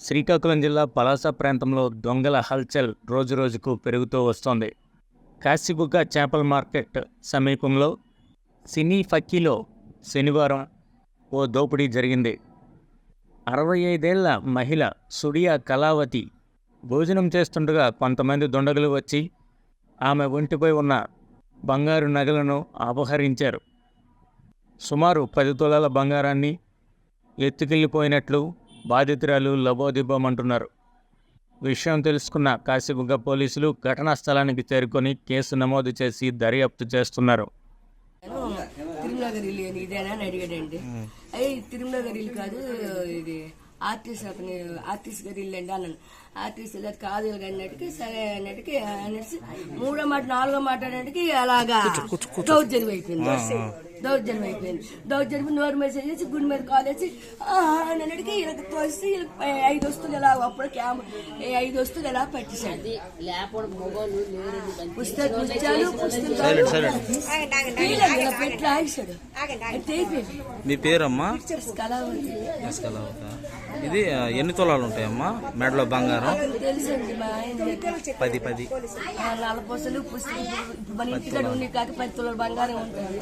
శ్రీకాకుళం జిల్లా పలాస ప్రాంతంలో దొంగల హల్చల్ రోజురోజుకు పెరుగుతూ వస్తోంది. కాశీబుగ్గ చేపల మార్కెట్ సమీపంలో సినీ ఫక్కీలో శనివారం ఓ దోపిడీ జరిగింది. అరవై ఐదేళ్ళ మహిళ సుడియా కళావతి భోజనం చేస్తుండగా కొంతమంది దుండగులు వచ్చి ఆమె ఒంటిపై ఉన్న బంగారు నగలను అపహరించారు. సుమారు పది తులాల బంగారాన్ని ఎత్తుకెళ్ళిపోయినట్లు బాధితురాలు లబోదిబ్బమంటున్నారు విషయం తెలుసుకున్న కాశీబుగ్గ పోలీసులు ఘటనా స్థలానికి చేరుకొని కేసు నమోదు చేసి దర్యాప్తు చేస్తున్నారు. అని ఇదేనా అని అడిగాడండి. అయ్యి తిరుమలగిరి ఇల్లు కాదు ఇది ఆర్టిస్ట్ అతని ఆర్టిస్ట్ గారి ఇల్లు అండి అన్నాను. ఆర్టిస్ట్ ఇలా కాదు అన్నట్టుకి సరే అన్నట్టుకి అనేసి మూడో మాట నాలుగో మాట అన్నట్టుకి అలాగా దౌర్జన్యం అయిపోయింది. దౌర్జన్యం అయిపోయింది. దౌర్జన్యం నోరు మీద చేసి గుడి మీద కాల్ "ఆహా" అని అన్నట్టుకి ఇలా తోసి ఇలా ఐదు వస్తువులు ఇలా అప్పుడు క్యామ్ ఐదు వస్తువులు ఎలా పుస్తక పుస్తకాలు పుస్తకాలు పెట్టి అయిపోయింది మీ పేరమ్మా? ఇది ఎన్ని తులాలు ఉంటాయమ్మా? మెడలో బంగారం? పది పది. నలపూసలు పుస్తకం ఇప్పుడు మన ఇంటికాడ ఉన్నాయి కాక పది తులాల బంగారం ఉంటుంది